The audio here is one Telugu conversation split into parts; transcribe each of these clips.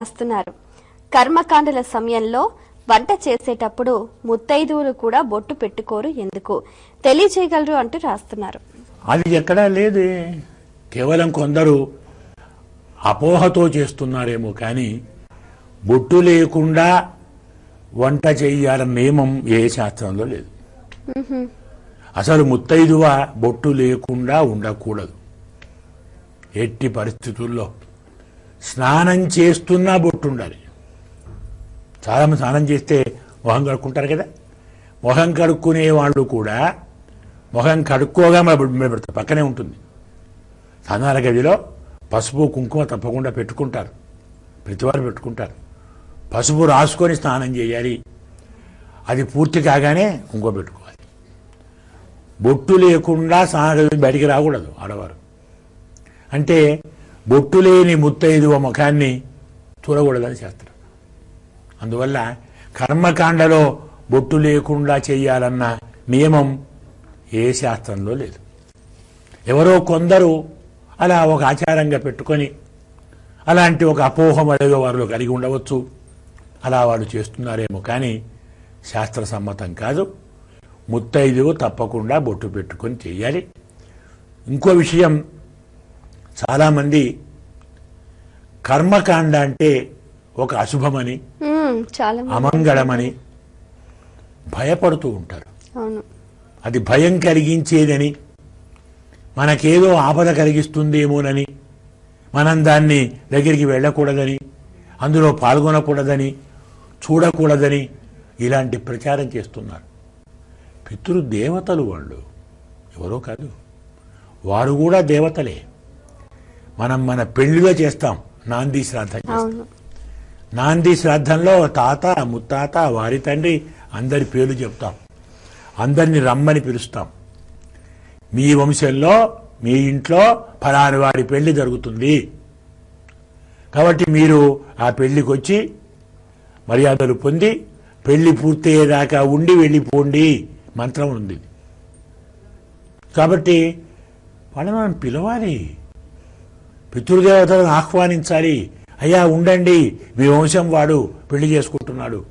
రాస్తున్నారు కర్మకాండల సమయంలో వంట చేసేటప్పుడు ముత్తైదువులు కూడా బొట్టు పెట్టుకోరు ఎందుకు? తెలియచేయగలరు అంటూ రాస్తున్నారు. అది ఎక్కడా లేదే. కేవలం కొందరు అపోహతో చేస్తున్నారేమో కానీ బొట్టు లేకుండా వంట చెయ్యాలన్న నియమం ఏ శాస్త్రంలో లేదు. అసలు ముత్తైదువ బొట్టు లేకుండా ఉండకూడదు. ఎట్టి పరిస్థితుల్లో స్నానం చేస్తున్నా బొట్టు ఉండాలి చాలామంది స్నానం చేస్తే మొహం కడుక్కుంటారు కదా? మొహం కడుక్కునే వాళ్ళు కూడా మొహం కడుక్కోగా మన బొట్టు పెడతారు. పక్కనే ఉంటుంది. స్నానాల గదిలో పసుపు కుంకుమ తప్పకుండా పెట్టుకుంటారు. ప్రతివారు పెట్టుకుంటారు. పసుపు రాసుకొని స్నానం చేయాలి. అది పూర్తి కాగానే కుంకుమ పెట్టుకోవాలి. బొట్టు లేకుండా స్నాన గది బయటికి రాకూడదు ఆడవారు. అంటే బొట్టు లేని ముత్తైదువ ముఖాన్ని చూడకూడదని శాస్త్రం. అందువల్ల కర్మకాండలో బొట్టు లేకుండా చేయాలన్న నియమం ఏ శాస్త్రంలో లేదు. ఎవరో కొందరు అలా ఒక ఆచారంగా పెట్టుకొని అలాంటి ఒక అపోహం ఏదో వారిలో కలిగి ఉండవచ్చు. అలా వాళ్ళు చేస్తున్నారేమో కానీ శాస్త్ర సమ్మతం కాదు. ముత్తైదువు తప్పకుండా బొట్టు పెట్టుకొని చేయాలి ఇంకో విషయం చాలామంది కర్మకాండ అంటే ఒక అశుభమని. అమంగళమని భయపడుతూ ఉంటారు. అది భయం కలిగించేదని మనకేదో ఆపద కలిగిస్తుందేమోనని మనం దాన్ని దగ్గరికి వెళ్ళకూడదని అందులో పాల్గొనకూడదని చూడకూడదని ఇలాంటి ప్రచారం చేస్తున్నారు. పితృదేవతలు వాళ్ళు ఎవరో కాదు. వారు కూడా దేవతలే. మనం మన పెళ్ళిలో చేస్తాం. నాంది శ్రాద్ధం చేస్తాం. నాంది శ్రాద్ధంలో తాత ముత్తాత వారి తండ్రి అందరి పేర్లు చెప్తాం. అందరిని రమ్మని పిలుస్తాం. మీ వంశంలో మీ ఇంట్లో ఫలాని వాడి పెళ్ళి జరుగుతుంది. కాబట్టి మీరు ఆ పెళ్ళికి వచ్చి మర్యాదలు పొంది పెళ్ళి పూర్తయ్యేదాకా ఉండి వెళ్ళిపోండి మంత్రం ఉంది. కాబట్టి వాళ్ళని మనం పిలవాలి. పితృదేవతలను ఆహ్వానించాలి. అయ్యా ఉండండి. మీ వంశం వాడు పెళ్ళి చేసుకుంటున్నాడు.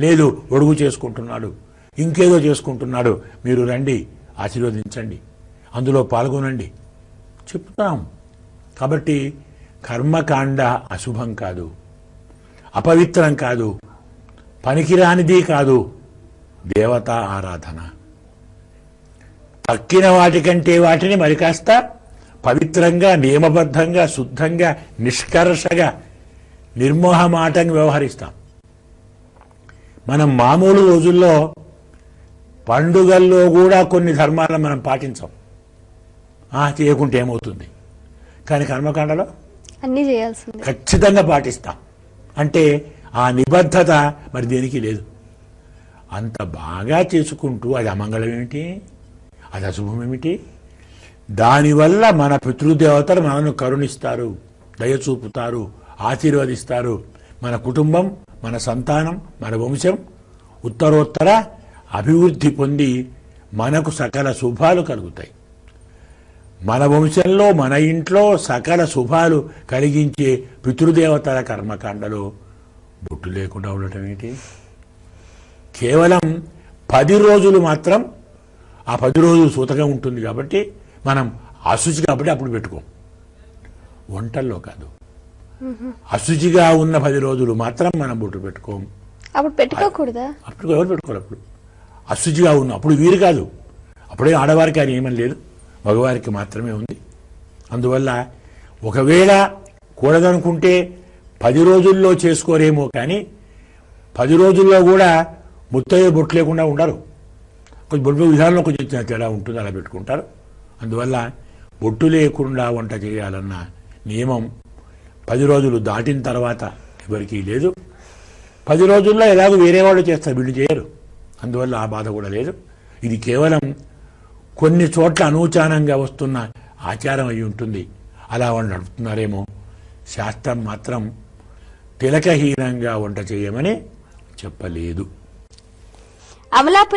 లేదు ఒడుగు చేసుకుంటున్నాడు. ఇంకేదో చేసుకుంటున్నాడు. మీరు రండి ఆశీర్వదించండి. అందులో పాల్గొనండి. చెప్తాం. కాబట్టి కర్మకాండ అశుభం కాదు. అపవిత్రం కాదు. పనికిరానిది కాదు. దేవతా ఆరాధన. తక్కిన వాటికంటే వాటిని మరి కాస్త పవిత్రంగా నియమబద్ధంగా శుద్ధంగా నిష్కర్షగా నిర్మోహమాటంగా వ్యవహరిస్తాం. మనం మామూలు రోజుల్లో పండుగల్లో కూడా కొన్ని ధర్మాలను మనం పాటించాం. ఆ చేయకుంటే ఏమవుతుంది? కానీ కర్మకాండలో? అన్ని చేయాల్సిందే. ఖచ్చితంగా పాటిస్తాం. అంటే ఆ నిబద్ధత మరి దేనికి లేదు. అంత బాగా చేసుకుంటూ అది అమంగళం ఏమిటి? అది అశుభం ఏమిటి? దానివల్ల మన పితృదేవతలు మనను కరుణిస్తారు దయ చూపుతారు ఆశీర్వదిస్తారు. మన కుటుంబం మన సంతానం మన వంశం ఉత్తరోత్తర అభివృద్ధి పొంది మనకు సకల శుభాలు కలుగుతాయి. మన వంశంలో మన ఇంట్లో సకల శుభాలు కలిగించే పితృదేవతల కర్మకాండలో బొట్టు లేకుండా ఉండటం ఏంటి? కేవలం పది రోజులు మాత్రం ఆ పది రోజులు సూతగా ఉంటుంది కాబట్టి మనం అశుచి కాబట్టి అప్పుడు పెట్టుకోం. వంటల్లో కాదు. అశుచిగా ఉన్న పది రోజులు మాత్రం మనం బొట్టు పెట్టుకోం. అప్పుడు పెట్టుకోకూడదా? అప్పుడు ఎవరు పెట్టుకోరు అప్పుడు? అశుచిగా ఉన్న అప్పుడు వీరు కాదు. అప్పుడే ఆడవారికి ఆ నియమం లేదు. మగవారికి మాత్రమే ఉంది. అందువల్ల ఒకవేళ కూడదనుకుంటే పది రోజుల్లో చేసుకోరేమో కానీ పది రోజుల్లో కూడా ముత్తయ్య బొట్టు లేకుండా ఉండరు. కొంచెం బొట్టు విధానంలో కొంచెం తేడా ఉంటుంది అలా పెట్టుకుంటారు. అందువల్ల బొట్టు లేకుండా వంట చేయాలన్న నియమం పది రోజులు దాటిన తర్వాత ఎవరికీ లేదు. పది రోజుల్లో ఎలాగో వేరే వాళ్ళు చేస్తారు వీళ్ళు చేయరు. అందువల్ల ఆ బాధ కూడా లేదు. ఇది కేవలం కొన్ని చోట్ల అనూచానంగా వస్తున్న ఆచారం అయి ఉంటుంది. అలా వాళ్ళు నడుపుతున్నారేమో. శాస్త్రం మాత్రం తిలకహీనంగా వంట చేయమని చెప్పలేదు. అమలాపురం